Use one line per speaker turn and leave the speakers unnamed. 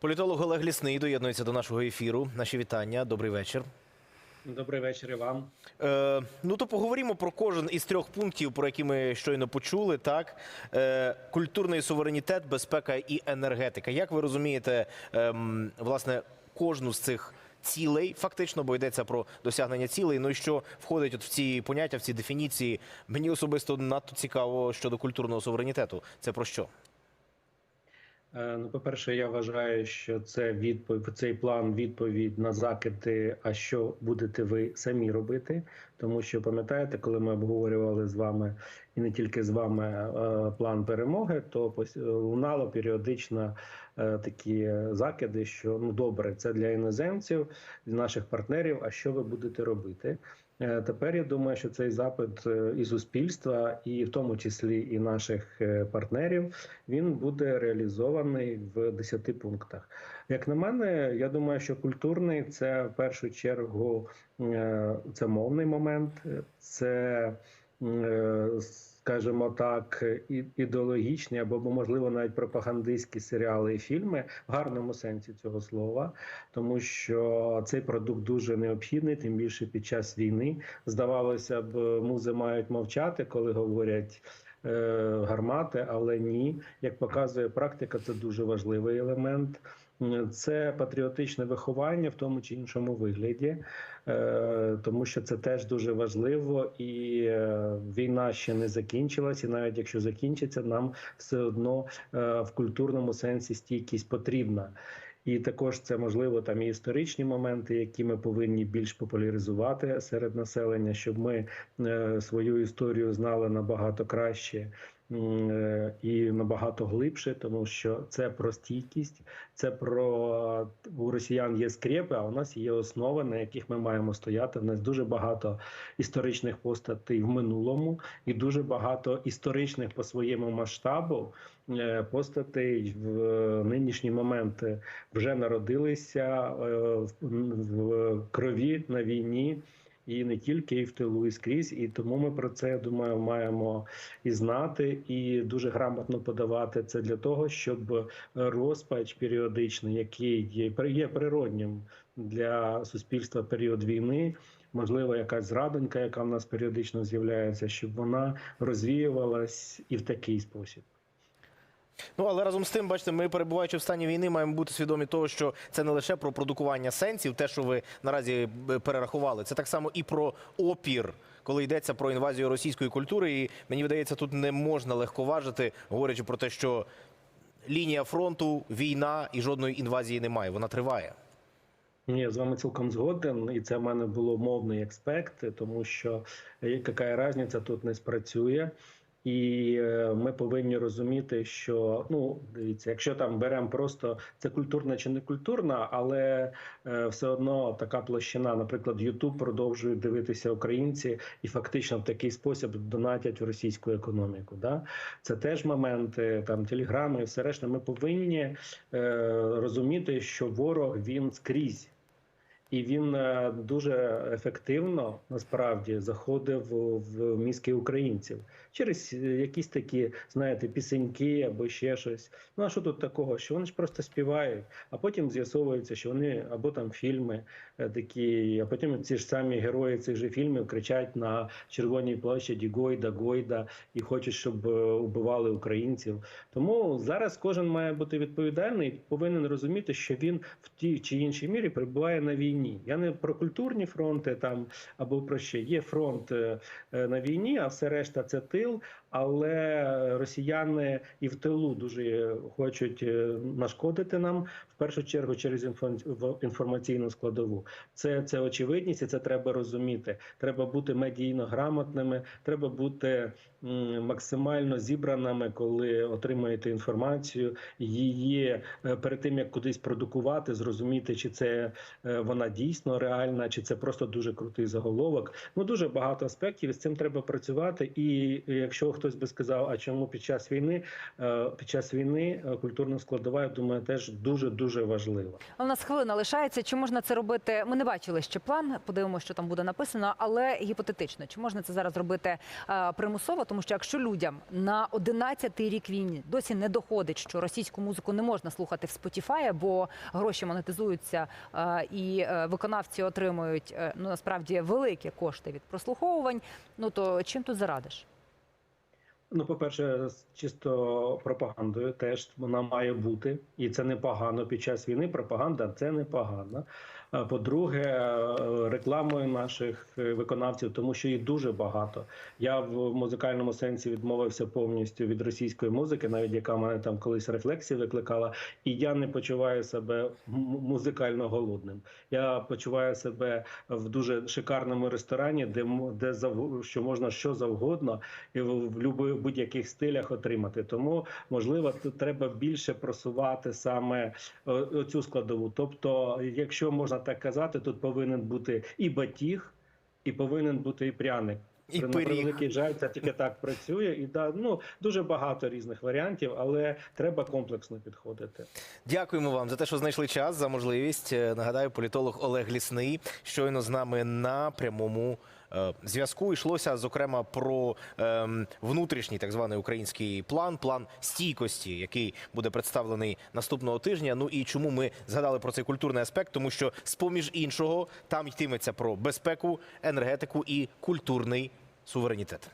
Політолог Олег Лісний доєднується до нашого ефіру. Наші вітання. Добрий вечір.
Добрий вечір і вам.
Е, ну то поговоримо про кожен із трьох пунктів, про які ми щойно почули. Так, е, культурний суверенітет, безпека і енергетика. Як ви розумієте, ем, власне, кожну з цих цілей, фактично, бо йдеться про досягнення цілей. Ну і що входить от в ці поняття, в ці дефініції? Мені особисто надто цікаво щодо культурного суверенітету. Це про що?
Е, Ну, по-перше, я вважаю, що це відповідь цей план відповідь на закиди. А що будете ви самі робити? Тому що пам'ятаєте, коли ми обговорювали з вами і не тільки з вами е, план перемоги, то пос- лунало періодично е, такі закиди, що ну добре, це для іноземців, для наших партнерів. А що ви будете робити? Е, Тепер я думаю, що цей запит е, і суспільства, і в тому числі і наших е, партнерів, він буде реалізований в 10 пунктах. Як на мене, я думаю, що культурний це в першу чергу це мовний момент, це скажімо так, ідеологічні або можливо навіть пропагандистські серіали і фільми в гарному сенсі цього слова, тому що цей продукт дуже необхідний, тим більше під час війни. Здавалося б, музи мають мовчати, коли говорять. е, Гармати, але ні, як показує практика, це дуже важливий елемент. Це патріотичне виховання в тому чи іншому вигляді, е, тому що це теж дуже важливо, і е, війна ще не закінчилась, і навіть якщо закінчиться, нам все одно е, в культурному сенсі стійкість потрібна. І також це можливо там і історичні моменти, які ми повинні більш популяризувати серед населення, щоб ми е, свою історію знали набагато краще і набагато глибше, тому що це про стійкість, це про у росіян є скрепи, а у нас є основи, на яких ми маємо стояти. У нас дуже багато історичних постатей в минулому, і дуже багато історичних по своєму масштабу е, постатей в е, нинішні моменти вже народилися е, в крові на війні. І не тільки і в тилу, і скрізь, і тому ми про це я думаю маємо і знати, і дуже грамотно подавати це для того, щоб розпач періодичний, який є, природнім для суспільства період війни. Можливо, якась зрадонька, яка в нас періодично з'являється, щоб вона розвіювалась і в такий спосіб.
Ну але разом з тим, бачите, ми перебуваючи в стані війни, маємо бути свідомі того, що це не лише про продукування сенсів, те, що ви наразі е, перерахували, це так само і про опір. Коли йдеться про інвазію російської культури, і мені видається, тут не можна легковажити, говорячи про те, що лінія фронту, війна і жодної інвазії немає. Вона триває.
Ні, з вами цілком згоден, і це в мене було мовний аспект, тому що е, яка різниця тут не спрацює. І е, ми повинні розуміти, що ну дивіться, якщо там беремо просто це культурна чи не культурна, але е, все одно така площина, наприклад, Ютуб продовжують дивитися українці і фактично в такий спосіб донатять в російську економіку. Да? Це теж моменти, там телеграми, і все решта. Ми повинні е, розуміти, що ворог він скрізь. І він е, дуже ефективно насправді заходив в мізки українців через е, якісь такі, знаєте, пісеньки або ще щось. Ну а що тут такого? Що вони ж просто співають, а потім з'ясовується, що вони або там фільми е, такі, а потім ці ж самі герої цих же фільмів кричать на червоній площаді Гойда, Гойда і хочуть, щоб убивали українців. Тому зараз кожен має бути відповідальний, повинен розуміти, що він в тій чи іншій мірі перебуває на війні. Я не про культурні фронти там або про що є фронт е, е, на війні, а все решта це тил. Але росіяни і в тилу дуже хочуть е, нашкодити нам в першу чергу через інфо- інформаційну складову. Це, це очевидність, і це треба розуміти. Треба бути медійно грамотними, треба бути максимально зібраними, коли отримуєте інформацію. Її е, перед тим як кудись продукувати, зрозуміти, чи це е, вона дійсно реальна, чи це просто дуже крутий заголовок. Ну дуже багато аспектів і з цим треба працювати. І якщо хтось би сказав, а чому під час війни? Е, Під час війни е, культурна складова, я думаю, теж дуже дуже важлива.
У нас хвилина лишається. Чи можна це робити? Ми не бачили ще план. Подивимося, що там буде написано, але гіпотетично, чи можна це зараз робити е, примусово? Тому що якщо людям на 11-й рік війни досі не доходить, що російську музику не можна слухати в Spotify, бо гроші монетизуються і виконавці отримують ну насправді великі кошти від прослуховувань. Ну то чим тут зарадиш?
Ну, по-перше, чисто пропагандою теж вона має бути, і це непогано. Під час війни пропаганда це непогано. По-друге, е, рекламою наших е, виконавців, тому що їх дуже багато. Я в музикальному сенсі відмовився повністю від російської музики, навіть яка мене там колись рефлексії викликала, і я не почуваю себе музикально голодним. Я почуваю себе в дуже шикарному ресторані, де де що можна що завгодно і в, будь-яких стилях отримати. Тому можливо треба більше просувати саме е, цю складову. Тобто, якщо можна так казати, тут повинен бути і батіг, і повинен бути і пряник.
І
превеликий жаль, це тільки так працює, і да, ну дуже багато різних варіантів, але треба комплексно підходити.
Дякуємо вам за те, що знайшли час, за можливість. Е, Нагадаю, політолог Олег Лісний щойно з нами на прямому зв'язку. Йшлося зокрема про ем, внутрішній так званий український план, план стійкості, який буде представлений наступного тижня. Ну і чому ми згадали про цей культурний аспект? Тому що, з поміж іншого, там йтиметься про безпеку, енергетику і культурний суверенітет.